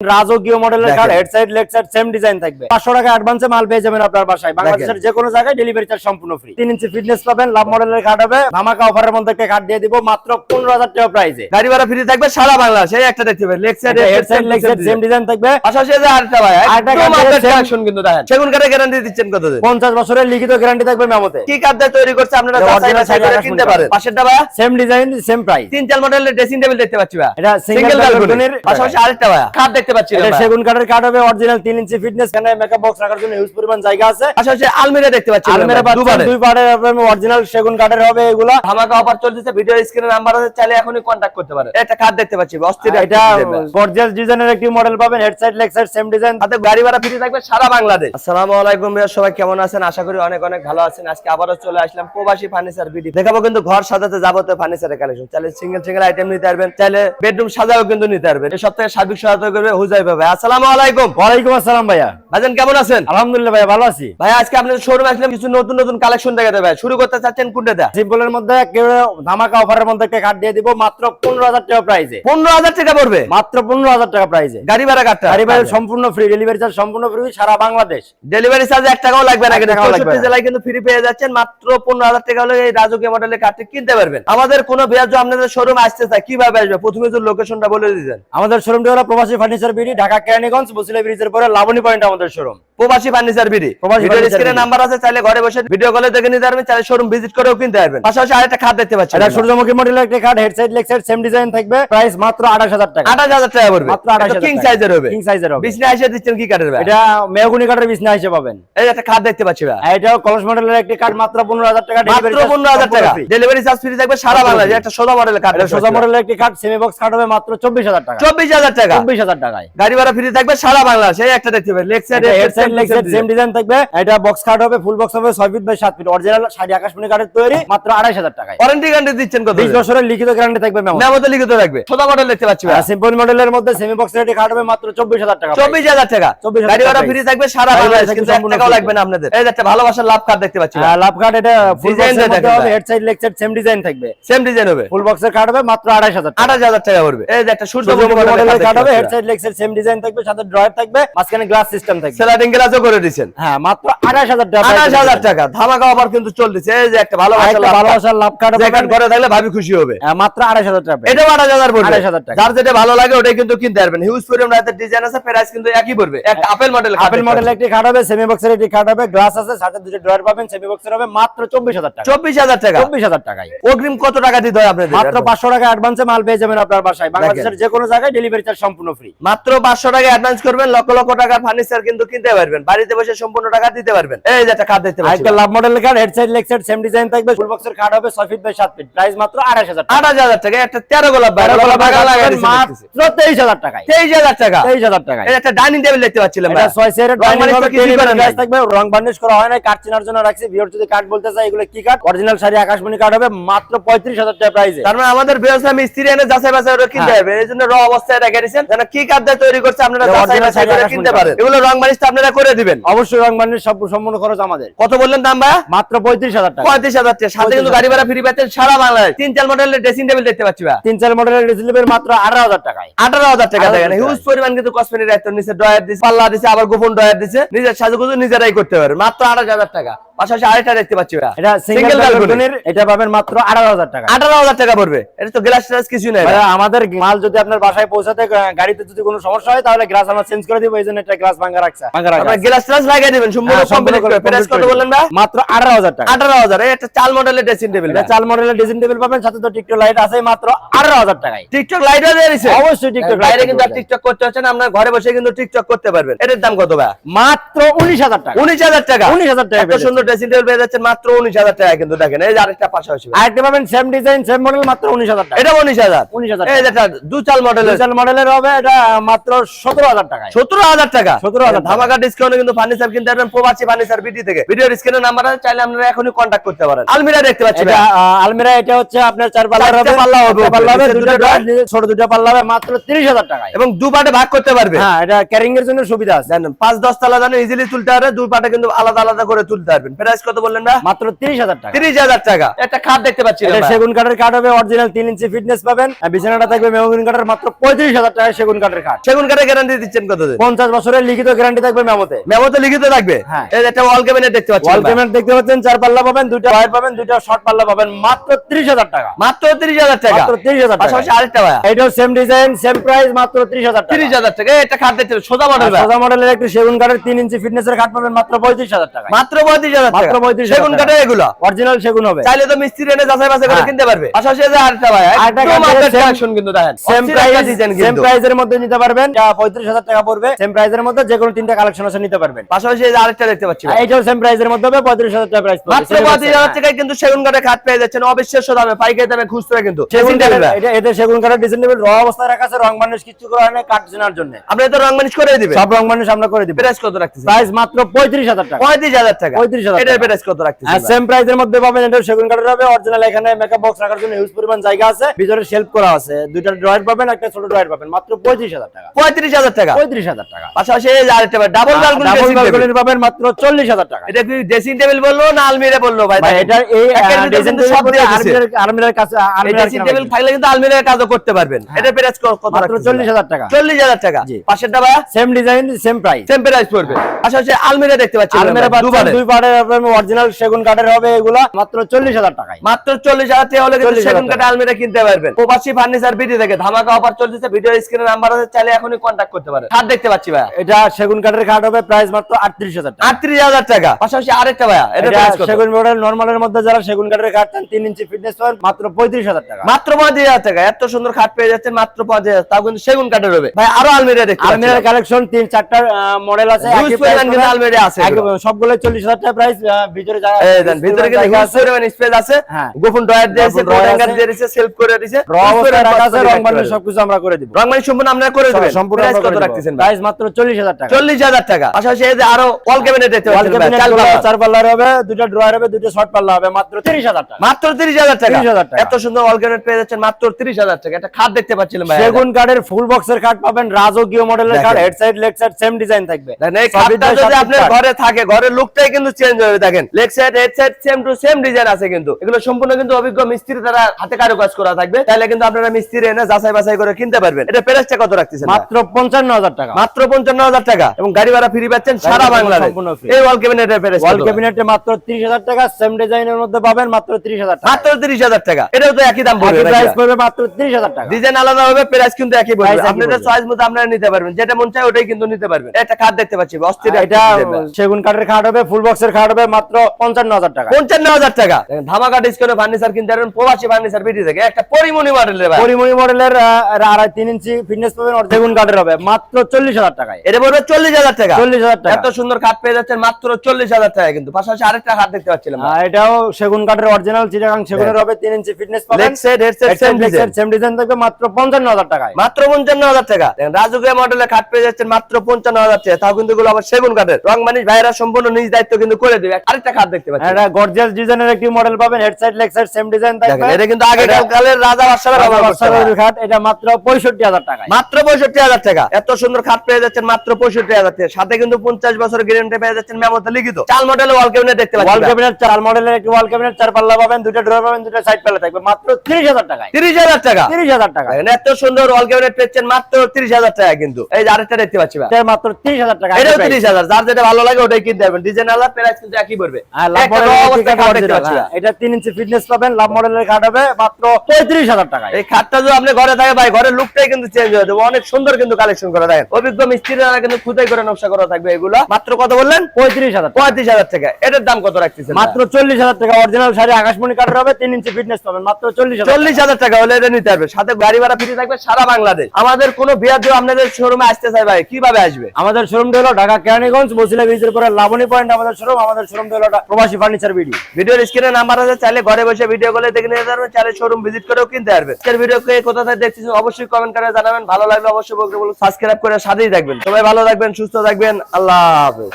রাজকীয় মডেলের দেখেন। কার head side leg side same design থাকবে। পাঁচশো টাকা অ্যাডভান্সে মাল পেয়ে যাবেন আপনার বাসায়। বাংলাদেশের যে কোনো জায়গায় ডেলিভারি চার্জ সম্পূর্ণ ফ্রি তিন ইঞ্চি ফিটনেস পাবেন লাভ মডেলের কার্ড হবে। ধামাকা অফারের মধ্যে একটা কার্ড দিয়ে দিব মাত্র পনেরো হাজার টাকা প্রাইসে গাড়ি ভাড়া ফ্রি থাকবে সারা বাংলাদেশ। একটা দেখতে পাবেন leg side head side leg side same design থাকবে। পাশাপাশি যে আরেকটা ভাই আরেকটা কালেকশন কিন্তু দেখেন। সেগুন কাঠে গ্যারান্টি দিচ্ছেন কত দিন পঞ্চাশ বছরের লিখিত গ্যারান্টি থাকবে মেমোতে। কি দিয়ে তৈরি করছে আপনারা যাচাই বাছাই করে কিনতে পারেন। পাশেরটা ভাই সেম ডিজাইন সেম প্রাইস তিন চার মডেলের ড্রেসিং টেবিল দেখতে পাচ্ছি ভাই এটা সিঙ্গেল ব্যালকনির পাশাপাশি আরেকটা ভাই কাঠ দেখতে পাচ্ছি এটা সেগুন কাঠের কার্ড হবে অরিজিনাল তিন ইঞ্চি ফিটনেস এখানে মেকআপ বক্স রাখার জন্য হিউজ পরিমাণ জায়গা আছে। আচ্ছা পাশাপাশি আলমিরা দেখতে পাচ্ছি আলমেরা ভাই, দুবারে। দুই পাড়ে অরিজিনাল সেগুন কাঠের হবে এগুলা। ধামাকা অফার চলতেছে ভিডিও স্ক্রিনে নাম্বার আছে চাইলে এখনই কন্টাক্ট করতে পারেন। একটা কাঠ দেখতে পাচ্ছি অস্থির এটা গর্জিয়াস ডিজাইনের একটি মডেল পাবেন head side leg side same design হাতে গাড়ি ভাড়া ফ্রি থাকবে সারা বাংলাদেশ। আসসালামু আলাইকুম ভাইয়া সবাই কেমন আছেন? আশা করি অনেক অনেক ভালো আছেন। আজকে আবারও চলে আসলাম প্রবাসী ফার্নিচার ভিডিও দেখাবো কিন্তু ঘর সাজাতে যাবতীয় ফার্নিচারের কালেকশন চাইলে সিঙ্গেল সিঙ্গেল আইটেম নিতে পারবেন চাইলে বেডরুম সাজাও কিন্তু নিতে পারবেন। এই সপ্তাহে সার্বিক সহায়তা করবে হুজাই ভাই আসসালামু আলাইকুম। ওয়ালাইকুম আসসালাম ভাইয়া। ভাইজান কেমন আছেন? আলহামদুলিল্লাহ ভাইয়া ভালো আছি। ভাই আজকে আপনাদের শোরুম আসলাম কিছু নতুন নতুন কালেকশন দেখাতে ভাই শুরু করতে চাচ্ছেন কোনটা দেয়া সিম্পলের মধ্যে ধামাকা অফারের মধ্যে একটা কার্ড দিয়ে দিব মাত্র পনেরো হাজার টাকা প্রাইসে পনেরো হাজার টাকা পড়বে? মাত্র পনেরো হাজার টাকা প্রাইসে গাড়ি ভাড়া কাটটা গাড়ি ভাড়া সম্পূর্ণ ফ্রি ডেলিভারি চার্জ সম্পূর্ণ ফ্রি সারা বাংলাদেশ। ডেলিভারি চার্জ এক টাকাও লাগবে না কিন্তু। জেলায় ফ্রি পেয়ে যাচ্ছেন মাত্র পনেরো হাজার টাকা হলে এই রাজকীয় মডেলের কার্ডটি কিনতে পারবেন। আমাদের কোনো বিয়াজ আপনাদের শোরুম আসতে চায় কীভাবে আসবে? প্রথমে যে লোকেশনটা বলে আমাদের শোরুমটি হলো প্রবাসী ফার্নিচার বিডি ঢাকা কেরানীগঞ্জ বসিলা ব্রিজের পরে লাবণী পয়েন্ট আমাদের showroom Probashi furniture BD. Probashi স্ক্রিনে নাম্বার আছে চাইলে ঘরে বসে ভিডিও কলে দেখে নিতে পারবেন চাইলে শোরুম ভিজিট করেও কিনতে পারবেন। পাশাপাশি আরেকটা খাট দেখতে পাচ্ছেন এটা সূর্যমুখী মডেলের একটা card head side leg side same design থাকবে। প্রাইস মাত্র আঠাশ হাজার টাকা। আঠাশ হাজার টাকা পড়বে। মাত্র 28,000 কিং সাইজের হবে। কিং সাইজের হবে। বিছনা এসে দিচ্ছেন কি কাঠের ভাই? এটা মেহগুনি কাঠের বিছনা হিসেবে পাবেন। এই একটা খাট দেখতে পাচ্ছি ভাই। এটাও কলস মডেলের একটি কার্ড মাত্র পনেরো হাজার টাকা। মাত্র পনেরো হাজার টাকা। ডেলিভারি চার্জ ফ্রি থাকবে সারা বাংলাদেশে। একটা সোজা মডেলের কাঠ এটা সোজা মডেলের একটি কার্ড সেমি বক্স কার্ড হবে মাত্র চব্বিশ হাজার টাকা। চব্বিশ হাজার টাকা। চব্বিশ হাজার টাকায়। গাড়ি ভাড়া ফ্রি থাকবে সারা বাংলাদেশে। এই একটা দেখতে পাবেন leg side head side same design থাকবে। এটা বক্স কার্ড হবে ফুল বক্স হবে ছয় ফিট বাই সাত ফিট অরিজিনাল শাড়ি আকাশমণি কার্ডের তৈরি মাত্র আড়াইশ হাজার টাকায়। ওয়ারেন্টি গ্যারান্টি দিচ্ছেন কত বিশ বছরের লিখিত গ্যারান্টি থাকবে মেমো মেমোতে লিখিত রাখবে সোজা মডেল দেখতে পাচ্ছি ভাই। সিম্পল মডেলের মধ্যে সেমি বক্সের কার্ড হবে মাত্র টাকা চব্বিশ হাজার টাকা। গাড়ি ভাড়া ফ্রি থাকবে সারা বাংলাদেশ কিন্তু টাকাও লাগবে না আপনাদের। এই একটা ভালোবাসার লাভ কার্ড দেখতে পাচ্ছি। আহ, লাভ কার্ড এটা ফুল Design টা বক্সের মধ্যে দেখেন হবে। Head side leg same design থাকবে। সেম ডিজাইন হবে। ফুল বক্সের কার্ড হবে মাত্র আড়াইশ হাজার টাকা। আঠাশ হাজার টাকা পড়বে। এই একটা সূর্য মডেলের কার্ড হবে head side leg same design থাকবে সাথে ড্রয়ার থাকবে মাঝখানে গ্লাস সিস্টেম থাকবে। সেলারিং গ্লাসও করে দিচ্ছেন হ্যাঁ মাত্র আঠাশ হাজার টাকা আঠাশ হাজার টাকা। ধামাকা অফার কিন্তু চলতেছে। এই যে একটা ভালোবাসার ভালোবাসার লাভ কার্ড কার্ড ঘরে থাকলে ভাবি খুশি হবে। হ্যাঁ, মাত্র আড়াইশ হাজার টাকা পেয়ে। আঠাশ হাজার পড়বে। 28,000 টাকা। যার যেটা ভালো লাগে ওটাই কিন্তু কিনতে পারবেন। হিউজ পরিমাণ রাতের ডিজাইন আছে প্রাইস কিন্তু একই পড়বে। একটা আপেল মডেল আপেল মডেল একটি কার্ড হবে সেমি বক্সের একটি কার্ড হবে গ্লাস আছে সাথে দুটো ড্রয়ার পাবেন সেমি বক্সের হবে মাত্র চব্বিশ হাজার টাকা। চব্বিশ হাজার টাকা। চব্বিশ হাজার টাকায়। অগ্রিম কত টাকা দিতে হয় আপনাদের? মাত্র পাঁচশো টাকা অ্যাডভান্সে মাল পেয়ে যাবেন আপনার বাসায়। বাংলাদেশের যে কোনো জায়গায় ডেলিভারি চার্জ সম্পূর্ণ ফ্রি মাত্র পাঁচশো টাকা অ্যাডভান্স করবেন লক্ষ লক্ষ টাকার ফার্নিচার কিন্তু কিনতে পারবেন। বাড়িতে বসে সম্পূর্ণ টাকা দিতে পারবেন। এই যে একটা কার্ড দেখতে পাচ্ছি। আজকে লাভ মডেলের card head side leg side same design থাকবে। ফুল বক্সের কার্ড হবে ছয় ফিট বাই সাত ফিট প্রাইস মাত্র আঠাশ হাজার টাকা। আঠাশ হাজার টাকা একটা তেরো গোলাপ ভাই গোলাপ বাগান লাগাই মাত্র তেইশ হাজার টাকায়। তেইশ হাজার টাকা। তেইশ এই একটা ডাইনিং টেবিল দেখতে পাচ্ছিলাম এটা ছয় সেটের ডাইনিং হবে টেবিল করেন নাই। থাকবে রং বার্নিশ করা হয় না কাঠ চেনার জন্য রাখছি। ভিউর যদি কাঠ বলতে চাই এগুলো কি কাঠ অরিজিনাল শাড়ি আকাশমণি কাঠ হবে মাত্র পঁয়ত্রিশ হাজার টাকা প্রাইসে তার মানে আমাদের ব্যবসা মিস্ত্রি এনে যাচাই বাছাই করে কিনতে হ্যাঁ। হবে এই জন্য র অবস্থায় রেখে দিয়েছেন। যেন কি কাঠ দিয়ে তৈরি করছে আপনারা যাচাই বাছাই করে কিনতে পারেন এগুলো রং বানিশটা আপনারা করে দিবেন। অবশ্যই রং বানিয়ে সব সম্পূর্ণ খরচ আমাদের। কত বললেন দাম ভাই মাত্র পঁয়ত্রিশ হাজার টাকা। পঁয়ত্রিশ হাজার টাকা। সাথে কিন্তু গাড়ি ভাড়া ফ্রি পাচ্ছেন সারা বাংলায়। তিন চার মডেলের ড্রেসিং টেবিল দেখতে পাচ্ছি ভাই তিন চার মডেলের টেবিল মাত্র আঠারো হাজার টাকায়। আঠারো হাজার টাকা দেখেন। হিউজ পরিমাণ কিন্তু কসমেটিক দায়িত্ব নিচে ড্রয়ার দিচ্ছে পাল্লা দিচ্ছে আবার গোপন ড্রয়ার দিচ্ছে নিজের সাজুগুজু নিজেরাই করতে পারে মাত্র আঠাশ হাজার টাকা। পাশাপাশি আরেকটা দেখতে পাচ্ছি ভাই এটা সিঙ্গেল ব্যালকনির এটা পাবেন মাত্র আঠারো হাজার টাকা। আঠারো হাজার টাকা পড়বে। এটা তো গ্লাস ট্লাস কিছুই নাই ভাইয়া, আমাদের মাল যদি আপনার বাসায় পৌঁছাতে গাড়িতে যদি কোনো সমস্যা হয় তাহলে গ্লাস আমরা চেঞ্জ করে দিব গ্লাস ভাঙা রাখছে। ভাঙা রাখা আপনারা গ্লাস লাগিয়ে দিবেন সম্পূর্ণ হ্যাঁ, কমপ্লিট করে। করে প্রাইস কত বললেন ভাই মাত্র টাকা। আঠারো হাজার। এই চাল মডেলের ড্রেসিং টেবিল এটা চাল মডেলের ডিজাইন টেবিল পাবেন সাথে তো টিকটক লাইট আছে মাত্র আঠারো হাজার টাকায়। টিকটক লাইটও দিয়ে অবশ্যই টিকটক light কিন্তু টিকটক করতে হচ্ছে না আপনার ঘরে বসে কিন্তু টিকটক করতে পারবেন। এটার দাম কত ভাই মাত্র উনিশ হাজার টাকা। উনিশ হাজার টাকা। 19,000 টাকা সুন্দর ড্রেসিং টেবিল পেয়ে যাচ্ছেন মাত্র উনিশ হাজার টাকা কিন্তু দেখেন এই যে আরেকটা পাশাপাশি আরেকটা পাবেন সেম ডিজাইন সেম মডেল মাত্র উনিশ হাজার টাকা। এটা উনিশ হাজার। 19,000 এই যে একটা দু চাল মডেলের হবে এটা মাত্র সতেরো হাজার টাকায়। সতেরো হাজার টাকা। 17,000 টাকা। ধামাকা ডিসকাউন্টে কিন্তু ফার্নিচার কিনতে পারবেন প্রবাসী ফার্নিচার বিডি থেকে। ভিডিওর স্ক্রিনে নাম্বার আছে চাইলে আপনারা এখনই কন্ট্যাক্ট করতে পারেন। আলমিরা দেখতে আলমিরা এটা হচ্ছে আপনার চার চারটে হবে। পাল্লা হবে পাল্লা হবে দুটো ছোট দুটো পাল্লা হবে মাত্র তিরিশ হাজার টাকায়। এবং দু পাটে ভাগ করতে পারবে। হ্যাঁ এটা ক্যারিং এর জন্য সুবিধা আছে। জানেন পাঁচ দশ তলা জানেন ইজিলি তুলতে পারে দুই পাটে কিন্তু আলাদা আলাদা করে তুলতে পারবেন। প্রাইস কত বললেন না মাত্র তিরিশ হাজার টাকা। তিরিশ হাজার টাকা। একটা খাট দেখতে পাচ্ছি এটা সেগুন কাঠের কাঠ হবে অরিজিনাল তিন ইঞ্চি ফিটনেস পাবেন। আর বিছানাটা থাকবে মেহগুন কাঠের মাত্র পঁয়ত্রিশ হাজার টাকা সেগুন কাঠের কাঠ সেগুন কাঠে গ্যারান্টি দিচ্ছেন কত দিন পঞ্চাশ বছরের লিখিত গ্যারান্টি থাকবে মেমোতে। মেমো তো লিখিত থাকবে? হ্যাঁ। একটা ওয়াল ক্যাবিনেট দেখতে পাচ্ছি ওয়াল। পেমেন্ট দেখতে পাচ্ছেন চার পাল্লা পাবেন দুইটা ওয়ার পাবেন দুইটা শর্ট পাল্লা পাবেন মাত্র ত্রিশ হাজার টাকা। মাত্র তিরিশ হাজার টাকা? মাত্র ত্রিশ হাজার টাকা পাশাপাশি আরেকটা ভাইয়া। এটাও সেম ডিজাইন সেম প্রাইস মাত্র ত্রিশ হাজার টাকা। তিরিশ হাজার টাকা। এই একটা খাট দেখতে সোজা মডেল সাদা মডেলের একটি সেগুন কাঠের তিন ইঞ্চি ফিটনেস এর কাঠ পাবেন মাত্র পঁয়ত্রিশ হাজার টাকা মাত্র পঁয়ত্রিশ হাজার মাত্র টাকা 35,000 সেগুন টাকা। কাঠে এগুলো। অরিজিনাল সেগুন হবে। চাইলে তো মিস্ত্রি এনে যাচাই বাছাই করে হ্যাঁ। কিনতে পারবে। পাশাপাশি যে আরেকটা ভাই একদম কাঠের কালেকশন কিন্তু দেখেন। সেম প্রাইস সেম কিন্তু। মধ্যে নিতে পারবেন। যা পঁয়ত্রিশ হাজার টাকা পড়বে। সেম প্রাইসের মধ্যে যে কোনো তিনটা কালেকশন আছে নিতে পারবেন। পাশাপাশি এই যে আরেকটা দেখতে পাচ্ছি এইটাও সেম প্রাইসের মধ্যে হবে টাকা প্রাইস মাত্র পঁয়ত্রিশ হাজার টাকায় কিন্তু সেগুন কাঠে খাট পেয়ে যাচ্ছেন। অবিশ্বাস্য দামে পাইকারি দামে খুচরা কিন্তু। সেগুন কাঠের ভাই। এটা এটা সেগুন কাঠের ডিজাইন র অবস্থায় রাখা আছে রং বানিশ কিছু চেনার জন্য। আপনি তো রং মানিশ করে দিবেন। সব রং বানিশ আমরা করে দিব। প্রাইস কত রাখতেছেন? প্রাইস মাত্র পঁয়ত্রিশ হাজার টাকা। পঁয়ত্রিশ হাজার টাকা। 35,000 এটার প্রাইস কত রাখতেছেন আর সেম প্রাইসের মধ্যে পাবেন এটা সেগুন কাঠের হবে অরিজিনাল এখানে মেকআপ বক্স রাখার জন্য ইউজ পরিমাণ জায়গা আছে ভিতরে শেলফ করা আছে। দুইটা ড্রয়ার পাবেন একটা ছোট ড্রয়ার পাবেন মাত্র পঁয়ত্রিশ হাজার টাকা। পঁয়ত্রিশ হাজার টাকা? পঁয়ত্রিশ হাজার টাকা। পাশাপাশি এই আরেকটা ডাবল ডাবল ডাবল পাবেন মাত্র চল্লিশ হাজার টাকা। এটা কি ড্রেসিং টেবিল বলল না আলমিরা বলল ভাই? ভাই এটা এই ডিজাইন কিন্তু সব দেয়া আছে। আর্মির কাছে এই ড্রেসিং টেবিল থাকলে কিন্তু আলমিরার কাজও করতে পারবেন। এটা প্রাইস কত হ্যাঁ। মাত্র হাজার টাকা। পাশেরটা ভাই same design same price same price পড়বে। পাশাপাশি আলমিরা দেখতে পাচ্ছি আলমিরা দুই পাড়ের অরিজিনাল সেগুন কাঠের হবে এগুলা মাত্র চল্লিশ হাজার টাকায়। মাত্র চল্লিশ হাজার টাকা হলে সেগুন আলমিরা কিনতে পারবেন। প্রবাসী ফার্নিচার থেকে। ধামাকা অফার চলতেছে ভিডিও স্ক্রিনে নাম্বার আছে চাইলে এখনই কন্ট্যাক্ট করতে পারেন। খাট দেখতে পাচ্ছি ভাই এটা সেগুন কাঠের কাঠ হবে প্রাইস মাত্র আটত্রিশ হাজার আটত্রিশ হাজার টাকা। পাশাপাশি আরেকটা ভাইয়া এটা সেগুন মডেল নর্মালের মধ্যে যারা সেগুন কাঠের কাঠ চান তিন ইঞ্চি ফিটনেস মাত্র পঁয়ত্রিশ হাজার টাকা। মাত্র পঁয়ত্রিশ হাজার টাকা। এত সুন্দর খাট পেয়ে যাচ্ছেন মাত্র পঁয়ত্রিশ হাজার তাও কিন্তু সেগুন কাঠের হবে। ভাই আরও আলমিরা দেখতে পাচ্ছি। আলমিরার কালেকশন তিন চারটা মডেল আছে। আলমিরা আছে সবগুলো চল্লিশ হাজার টাকা প্রাইস ভিতরে জায়গা এই দেন, ভিতরে কিন্তু জায়গা পরিমাণ space আছে। গোপন ড্রয়ার দিয়েছে গোপন drawer কোড আছে। দিয়েছে সেলফ করে দিয়েছে র অবস্থায় রাখা আছে রং বানিয়ে সবকিছু আমরা করে দিব। রং সম্পূর্ণ আপনারা করে দেবেন। সম্পূর্ণ প্রাইস কত রাখতেছেন ভাই? মাত্র চল্লিশ হাজার টাকা। চল্লিশ হাজার টাকা। পাশাপাশি এই যে আরও ওয়াল ক্যাবিনেট দেখতে ওয়াল ক্যাবিনেট চারগুলো পাল্লা। চার পাল্লার হবে দুটো ড্রয়ার হবে দুটো শর্ট পাল্লা হবে মাত্র তিরিশ হাজার টাকা। মাত্র তিরিশ হাজার টাকা। 30,000 টাকা। এত সুন্দর ওয়াল ক্যাবিনেট পেয়ে যাচ্ছেন মাত্র তিরিশ হাজার টাকা। একটা খাট দেখতে পাচ্ছিলাম ভাই। সেগুন কাঠের ফুল বক্সের কাঠ পাবেন রাজকীয় মডেলের। Head side leg side same design থাকবে। যদি আপনার ঘরে থাকে ঘরের লুকটাই কিন্তু চেঞ্জ হবে দেখেন leg side head side same to same design আছে কিন্তু। এগুলো সম্পূর্ণ কিন্তু অভিজ্ঞ মিস্ত্রি হাতে কারুকাজ করা থাকবে। তাহলে কিন্তু আপনারা মিস্ত্রি এনে যাচাই বাছাই করে কিনতে পারবেন। এটা প্রাইসটা কত রাখতেছেন মাত্র পঞ্চান্ন হাজার টাকা। মাত্র পঞ্চান্ন হাজার টাকা। এবং গাড়ি ভাড়া ফ্রি পাচ্ছেন সারা বাংলাদেশ। এই ওয়াল ক্যাবিনেটের প্রাইস ওয়াল ক্যাবিনেটে মাত্র ত্রিশ হাজার টাকা সেম ডিজাইনের মধ্যে পাবেন মাত্র ত্রিশ হাজার টাকা। মাত্র তিরিশ হাজার টাকা। এটাও তো একই দাম পড়বে প্রাইস পড়বে মাত্র ত্রিশ হাজার টাকা। ডিজাইন আলাদা হবে প্রাইস কিন্তু একই পড়বে। আপনাদের। চয়েস মতো আপনারা নিতে পারবেন। যেটা মন চায় ওটাই কিন্তু নিতে পারবেন। একটা খাট দেখতে পাচ্ছি অস্থির এটা সেগুন কাঠের খাট হবে ফুল বক্সের খাট হবে মাত্র পঞ্চান্ন হাজার টাকা। পঞ্চান্ন হাজার টাকা। ধামাকা ডিসকাউন্টে ফার্নিচার কিনতে পারবেন প্রবাসী ফার্নিচার থেকে। একটা পরিমণি মডেলের পরিমণি মডেলের আড়াই তিন ইঞ্চি ফিটনেস পাবেন কাঠের হবে। মাত্র চল্লিশ হাজার টাকায়। এটা পড়বে চল্লিশ হাজার টাকা। চল্লিশ হাজার টাকা। এত সুন্দর খাট পেয়ে যাচ্ছেন মাত্র চল্লিশ হাজার টাকা কিন্তু। পাশাপাশি আরেকটা খাট দেখতে পাচ্ছিলাম। এটাও সেগুন কাঠের অরিজিনাল চিটাগাং সেগুনের হবে তিন ইঞ্চি ফিটনেস পাবেন set head set same design থাকবে মাত্র পঞ্চান্ন হাজার টাকায়। মাত্র পঞ্চান্ন হাজার টাকা। মডেলের খাট পেয়ে যাচ্ছেন মাত্র পঞ্চান্ন হাজার টাকা। তাও কিন্তু আবার সেগুন কাঠের রং মানিস ভাইরা সম্পূর্ণ নিজ দায়িত্ব কিন্তু করে দেবে আরেকটা খাট দেখতে পাচ্ছেন এটা গর্জিয়াস ডিজাইনের একটি মডেল পাবেন head side leg side same design থাকবে এটা কিন্তু আগেকার কালের রাজা বাদশারা ব্যবহার বাদশাহের খাট এটা মাত্র পঁয়ষট্টি হাজার মাত্র পঁয়ষট্টি হাজার টাকা। এত সুন্দর খাট পেয়ে যাচ্ছেন মাত্র পঁয়ষট্টি হাজার টাকা। সাথে কিন্তু পঞ্চাশ বছর গ্যারেন্টি পেয়ে যাচ্ছেন মেমোতে লিখিত। চাল মডেল ওয়াল ক্যাবিনেট দেখতে ওয়াল পাচ্ছেন ক্যাবিনেট চার মডেলের একটি ওয়াল ক্যাবিনেট চার পাল্লা পাবেন দুটো ড্রয়ার পাবেন দুটো সাইড পাল্লা থাকবে মাত্র তিরিশ হাজার টাকায়। তিরিশ হাজার টাকা। তিরিশ হাজার টাকা। এত সুন্দর ওয়াল ক্যাবিনেট পেয়েছেন মাত্র তিরিশ হাজার টাকা কিন্তু। এই আরেকটা দেখতে পাচ্ছি। মাত্র তিরিশ হাজার টাকা এটাও তিরিশ হাজার। যার যেটা ভালো লাগে ওটাই কিনতে পারবেন। ডিজাইন আলাদা প্রাইস কিন্তু একই পড়বে। ভাই। হ্যাঁ, এটা তিন ইঞ্চি ফিটনেস পাবেন লাভ মডেলের খাট হবে মাত্র পঁয়ত্রিশ হাজার টাকায়। এই খাটটা যদি আপনি ঘরে থাকে ভাই ঘরের লুকটাই কিন্তু চেঞ্জ হয়ে যাবে। অনেক সুন্দর কিন্তু কালেকশন করা দেখেন। অভিজ্ঞ মিস্ত্রিরা কিন্তু খুদাই করে নকশা করা থাকবে এগুলো। মাত্র কত বললেন? পঁয়ত্রিশ হাজার পঁয়ত্রিশ হাজার টাকা। এটার দাম কত রাখতেছেন মাত্র চল্লিশ হাজার টাকা। অরিজিনাল শাড়ি আকাশমণি কাঠের হবে তিন ইঞ্চি ফিটনেস পাবেন মাত্র চল্লিশ চল্লিশ হাজার টাকা হলে এটা নিতে পারবে সাথে গাড়ি ভাড়া ফ্রি থাকবে সারা বাংলাদেশ। আমাদের কোনো বিয়ার দিয়ে আপনাদের শোরুমে আসতে চাই ভাই। কীভাবে আসবে? আমাদের শোরুম হলো ঢাকা কেরানীগঞ্জ বসিলা ব্রিজের পরে লাবণী পয়েন্ট আমাদের শোরুম আমাদের শোরুম প্রবাসী ফার্নিচার ভিডিও ভিডিওর স্ক্রিনে নাম্বার আছে, চাইলে ঘরে বসে ভিডিও করে দেখে নিতে পারবেন, চাইলে শোরুম ভিজিট করেও কিনতে পারবে আজকের ভিডিও কে কোথা থেকে দেখতেছেন অবশ্যই কমেন্ট করে জানাবেন। ভালো লাগলে অবশ্যই সাবস্ক্রাইব করে সাথেই থাকবেন। সবাই ভালো থাকবেন, সুস্থ থাকবেন, আল্লাহ হাফেজ।